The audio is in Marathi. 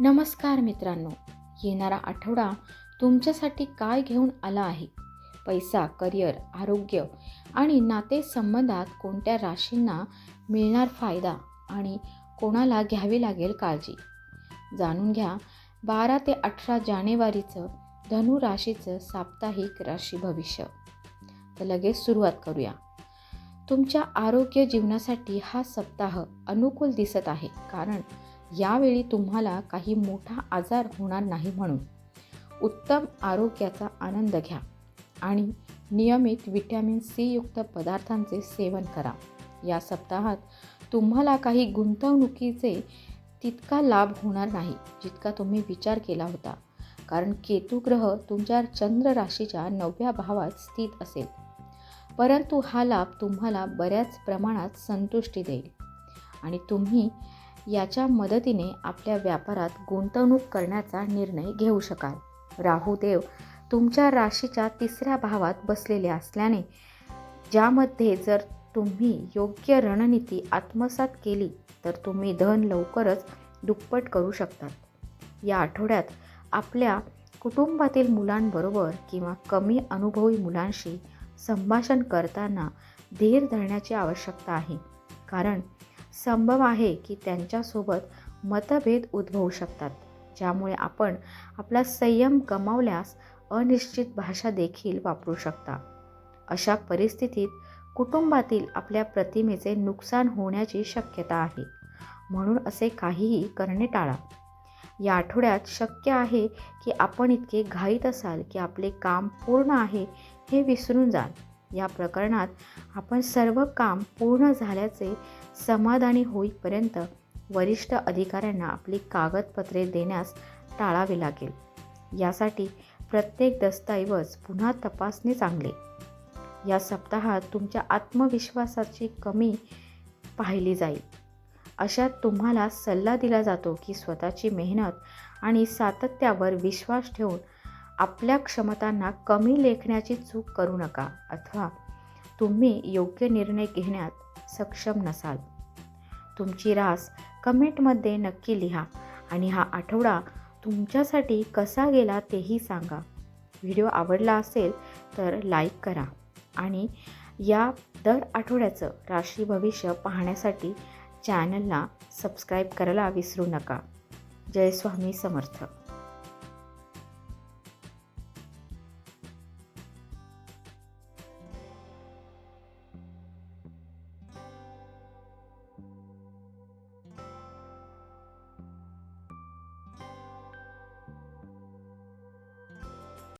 नमस्कार मित्रांनो येणारा आठवडा तुमच्यासाठी काय घेऊन आला आहे? पैसा करिअर आरोग्य आणि नातेसंबंधात कोणत्या राशींना मिळणार फायदा आणि कोणाला घ्यावी लागेल काळजी? जाणून घ्या बारा ते अठरा जानेवारीचं धनु राशीचं साप्ताहिक राशी भविष्य. तर लगेच सुरुवात करूया. तुमच्या आरोग्य जीवनासाठी हा सप्ताह अनुकूल दिसत आहे. कारण यावेळी तुम्हाला काही मोठा आजार होणार नाही म्हणून उत्तम आरोग्याचा आनंद घ्या आणि नियमित विटॅमिन सी युक्त पदार्थांचे सेवन करा. या सप्ताहात तुम्हाला काही गुंतवणुकीचे तितका लाभ होणार नाही जितका तुम्ही विचार केला होता. कारण केतू ग्रह तुमच्या चंद्र राशीच्या नवव्या भावात स्थित असेल. परंतु हा लाभ तुम्हाला बऱ्याच प्रमाणात संतुष्टी देईल. आणि तुम्ही याच्या मदतीने आपल्या व्यापारात गुंतवणूक करण्याचा निर्णय घेऊ शकाल. राहुदेव तुमच्या राशीच्या तिसऱ्या भावात बसलेले असल्याने ज्यामध्ये जर तुम्ही योग्य रणनीती आत्मसात केली तर तुम्ही धन लवकरच दुप्पट करू शकतात. या आठवड्यात आपल्या कुटुंबातील मुलांबरोबर किंवा कमी अनुभवी मुलांशी संभाषण करताना धीर धरण्याची आवश्यकता आहे. कारण संभव आहे की त्यांच्यासोबत मतभेद उद्भवू शकतात ज्यामुळे आपण आपला संयम गमावल्यास अनिश्चित भाषा देखील वापरू शकता. अशा परिस्थितीत कुटुंबातील आपल्या प्रतिमेचे नुकसान होण्याची शक्यता आहे. म्हणून असे काहीही करणे टाळा. या आठवड्यात शक्य आहे की आपण इतके घाईत असाल की आपले काम पूर्ण आहे हे विसरून जाल. या प्रकरणात आपण सर्व काम पूर्ण झाल्याचे समाधानी होईपर्यंत वरिष्ठ अधिकाऱ्यांना आपली कागदपत्रे देण्यास टाळावे लागेल. यासाठी प्रत्येक दस्तऐवज पुन्हा तपासणे चांगले. या सप्ताहात तुमच्या आत्मविश्वासाची कमी पाहिली जाईल. अशात तुम्हाला सल्ला दिला जातो की स्वतःची मेहनत आणि सातत्यावर विश्वास ठेवून आपल्या क्षमतांना कमी लेखण्याची चूक करू नका अथवा तुम्ही योग्य निर्णय घेण्यात सक्षम नसाल. तुमची रास कमेंटमध्ये नक्की लिहा आणि हा आठवडा तुमच्यासाठी कसा गेला तेही सांगा. व्हिडिओ आवडला असेल तर लाईक करा आणि या दर आठवड्याचं राशी भविष्य पाहण्यासाठी चॅनलला सबस्क्राईब करायला विसरू नका. जय स्वामी समर्थ.